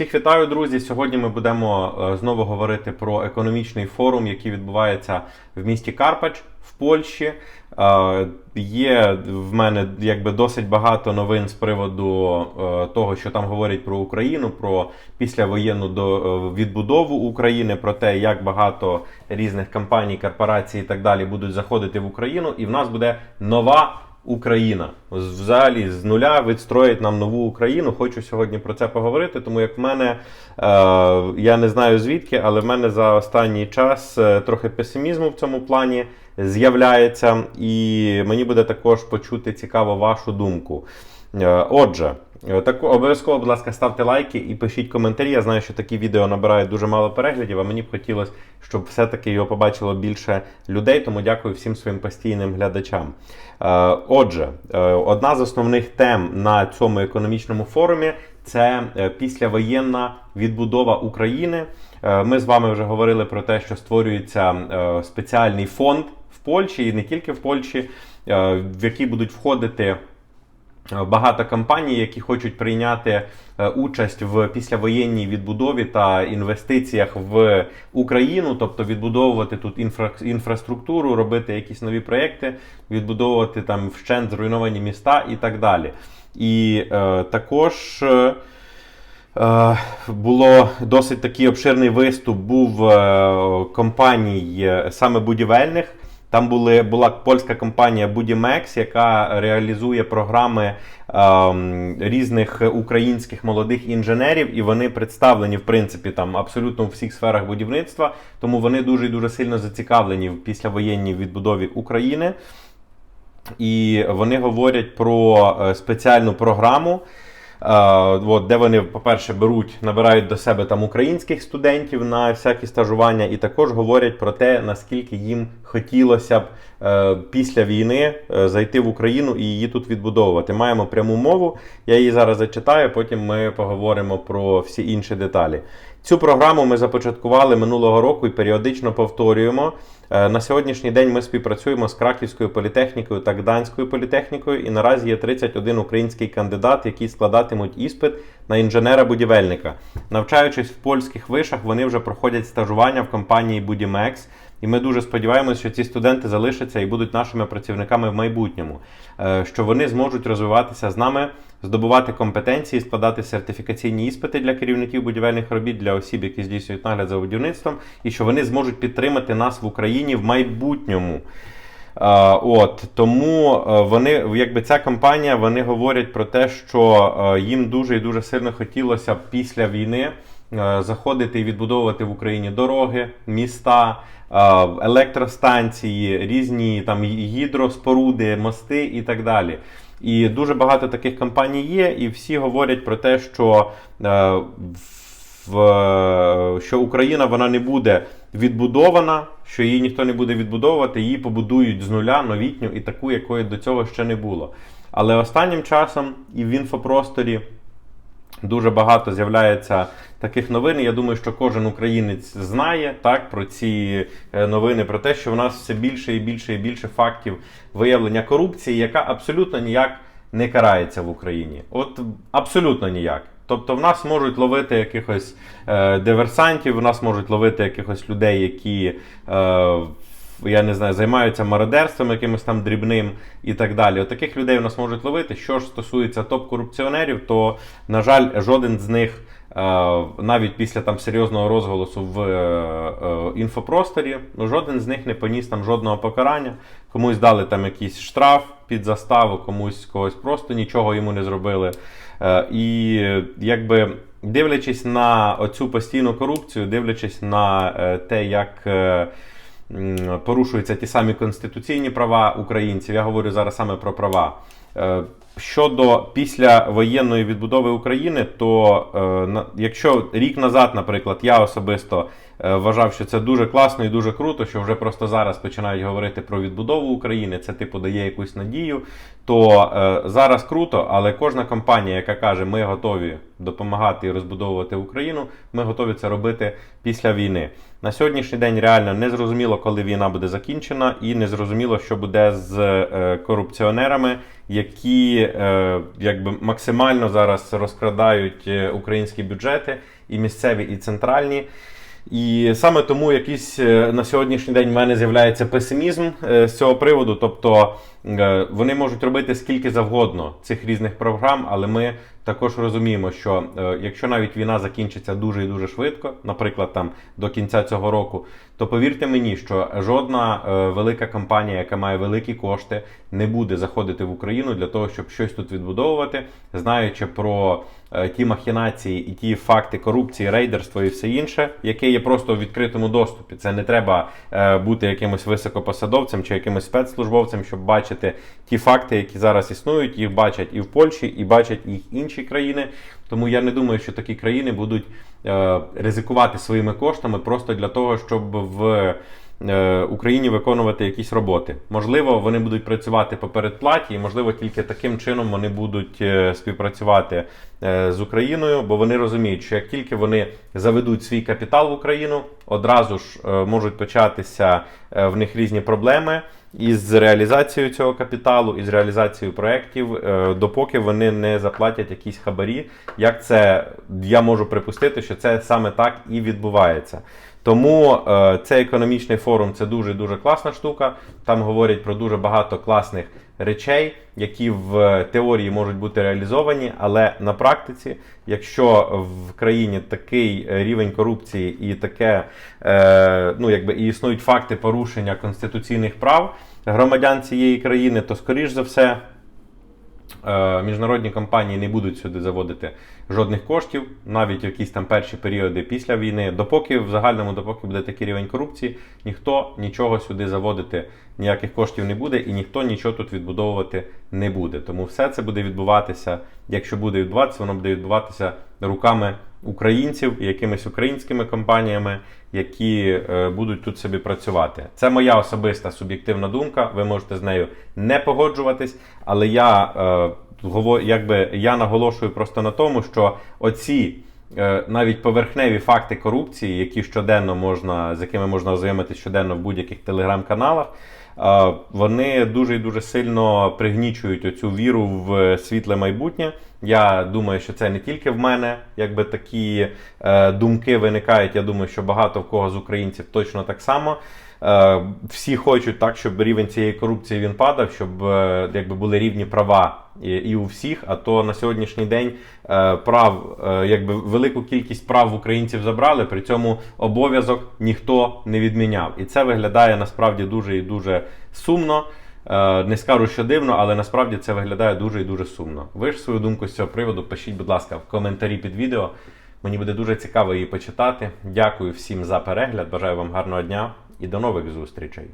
Всіх вітаю, друзі. Сьогодні ми будемо е, знову говорити про економічний форум, який відбувається в місті Карпач в Польщі. Е, Є в мене якби досить багато новин з приводу е, того, що там говорять про Україну, про післявоєнну до відбудову України, про те, як багато різних компаній, корпорацій і так далі будуть заходити в Україну, і в нас буде нова. Україна взагалі з нуля відстроїть нам нову Україну. Хочу сьогодні про це поговорити. Тому як в мене е, я не знаю звідки, але в мене за останній час е, трохи песимізму в цьому плані з'являється, і мені буде також почути цікаво вашу думку. Е, Отже, так обов'язково, будь ласка, ставте лайки і пишіть коментарі. Я знаю, що такі відео набирають дуже мало переглядів, а мені б хотілося, щоб все-таки його побачило більше людей. Тому дякую всім своїм постійним глядачам. Е, Отже, е, одна з основних тем на цьому економічному форумі це е, післявоєнна відбудова України. Е, Ми з вами вже говорили про те, що створюється е, спеціальний фонд в Польщі і не тільки в Польщі, е, в який будуть входити. Багато компаній, які хочуть прийняти е, участь в післявоєнній відбудові та інвестиціях в Україну, тобто відбудовувати тут інфра інфраструктуру, робити якісь нові проекти, відбудовувати там вщент зруйновані міста і так далі. І е, також. Е, Е, Було досить такий обширний виступ був компаній саме будівельних. Там були, була польська компанія Budimex, яка реалізує програми ем, різних українських молодих інженерів, і вони представлені, в принципі, там абсолютно у всіх сферах будівництва. Тому вони дуже дуже сильно зацікавлені в післявоєнній відбудові України. І вони говорять про е, спеціальну програму. Е, от, де вони, по-перше, беруть, набирають до себе там українських студентів на всякі стажування, і також говорять про те, наскільки їм хотілося б е, після війни е, зайти в Україну і її тут відбудовувати. Маємо пряму мову. Я її зараз зачитаю, потім ми поговоримо про всі інші деталі. Цю програму ми започаткували минулого року і періодично повторюємо. Е, На сьогоднішній день ми співпрацюємо з Краківською політехнікою та Гданською політехнікою, і наразі є 31 український кандидат, які складатимуть іспит на інженера-будівельника. Навчаючись в польських вишах, вони вже проходять стажування в компанії Budimex, і ми дуже сподіваємося, що ці студенти залишаться і будуть нашими працівниками в майбутньому, е, що вони зможуть розвиватися з нами, здобувати компетенції, складати сертифікаційні іспити для керівників будівельних робіт для осіб, які здійснюють нагляд за будівництвом, і що вони зможуть підтримати нас в Україні в майбутньому. Е, От тому е, вони, якби ця компанія, вони говорять про те, що їм дуже і дуже сильно хотілося після війни заходити і відбудовувати в Україні дороги, міста, е, електростанції, різні там гідроспоруди, мости і так далі. І дуже багато таких компаній є, і всі говорять про те, що е, в, що Україна вона не буде відбудована, що її ніхто не буде відбудовувати, її побудують з нуля новітню і таку, якої до цього ще не було. Але останнім часом і в інфопросторі дуже багато з'являється таких новин. Я думаю, що кожен українець знає так про ці е, новини, про те, що в нас все більше і більше і більше фактів виявлення корупції, яка абсолютно ніяк не карається в Україні. От абсолютно ніяк. Тобто в нас можуть ловити якихось е, диверсантів, в нас можуть ловити якихось людей, які, е, я не знаю, займаються мародерством якимось там дрібним і так далі. От таких людей у нас можуть ловити. Що ж стосується топ-корупціонерів, то, на жаль, жоден з них. е, Навіть після там серйозного розголосу в е, е, інфопросторі, ну жоден з них не поніс там жодного покарання. Комусь дали там якийсь штраф під заставу, комусь когось просто нічого йому не зробили. Е, І якби дивлячись на оцю постійну корупцію, дивлячись на е, те, як е, порушуються ті самі конституційні права українців, я говорю зараз саме про права. Е, Щодо післявоєнної відбудови України, то е, якщо рік назад, наприклад, я особисто е, вважав, що це дуже класно і дуже круто, що вже просто зараз починають говорити про відбудову України, це типу дає якусь надію, то зараз круто, але кожна компанія, яка каже, ми готові допомагати і розбудовувати Україну, ми готові це робити після війни. На сьогоднішній день реально не зрозуміло, коли війна буде закінчена, і не зрозуміло, що буде з корупціонерами, які е, якби максимально зараз розкрадають е, українські бюджети, і місцеві, і центральні. І саме тому якийсь е, на сьогоднішній день в мене з'являється песимізм з цього приводу. Тобто вони можуть робити скільки завгодно цих різних програм, але ми також розуміємо, що е, якщо навіть війна закінчиться дуже і дуже швидко, наприклад, там до кінця цього року, то повірте мені, що жодна е, велика компанія, яка має великі кошти, не буде заходити в Україну для того, щоб щось тут відбудовувати, знаючи про е, ті махінації і ті факти корупції, рейдерства і все інше, яке є просто у відкритому доступі. Це не треба бути якимось високопосадовцем чи якимось спецслужбовцем, щоб бачити ті факти, які зараз існують. Їх бачать і в Польщі, і бачать їх інші країни. Тому я не думаю, що такі країни будуть е, ризикувати своїми коштами просто для того, щоб в Україні виконувати якісь роботи. Можливо, вони будуть працювати по передплаті, і можливо, тільки таким чином вони будуть е, співпрацювати е, з Україною, бо вони розуміють, що як тільки вони заведуть свій капітал в Україну, одразу ж е, можуть початися е, в них різні проблеми. Із реалізацією цього капіталу, із реалізацією проєктів, е, допоки вони не заплатять якісь хабарі, як це я можу припустити, що це саме так і відбувається. Тому е, цей економічний форум це дуже дуже класна штука. Там говорять про дуже багато класних речей, які в теорії можуть бути реалізовані, але на практиці, якщо в країні такий рівень корупції і таке, е, ну якби і існують факти порушення конституційних прав громадян цієї країни, то скоріш за все. Е, Міжнародні компанії не будуть сюди заводити жодних коштів, навіть якісь там перші періоди після війни. Допоки в загальному, допоки буде такий рівень корупції, ніхто нічого сюди заводити ніяких коштів не буде, і ніхто нічого тут відбудовувати не буде. Тому все це буде відбуватися, якщо буде відбуватися, воно буде відбуватися руками українців якимись українськими компаніями, які е, будуть тут собі працювати. Це моя особиста суб'єктивна думка. Ви можете з нею не погоджуватись, але я е, якби я наголошую просто на тому, що оці. е, Навіть поверхневі факти корупції, які щоденно можна, з якими можна ознайомитися щоденно в будь-яких телеграм-каналах, вони дуже і дуже сильно пригнічують оцю віру в світле майбутнє. Я думаю, що це не тільки в мене, якби такі е, думки виникають. Я думаю, що багато в кого з українців точно так само. Е, всі хочуть так, щоб рівень цієї корупції він падав, щоб е, якби були рівні права і, і у всіх. А то на сьогоднішній день е, прав, е, якби велику кількість прав українців забрали, при цьому обов'язок ніхто не відміняв. І це виглядає насправді дуже і дуже сумно. Е, Не скажу, що дивно, але насправді це виглядає дуже і дуже сумно. Ви ж свою думку з цього приводу пишіть, будь ласка, в коментарі під відео. Мені буде дуже цікаво її почитати. Дякую всім за перегляд. Бажаю вам гарного дня і до нових зустрічей.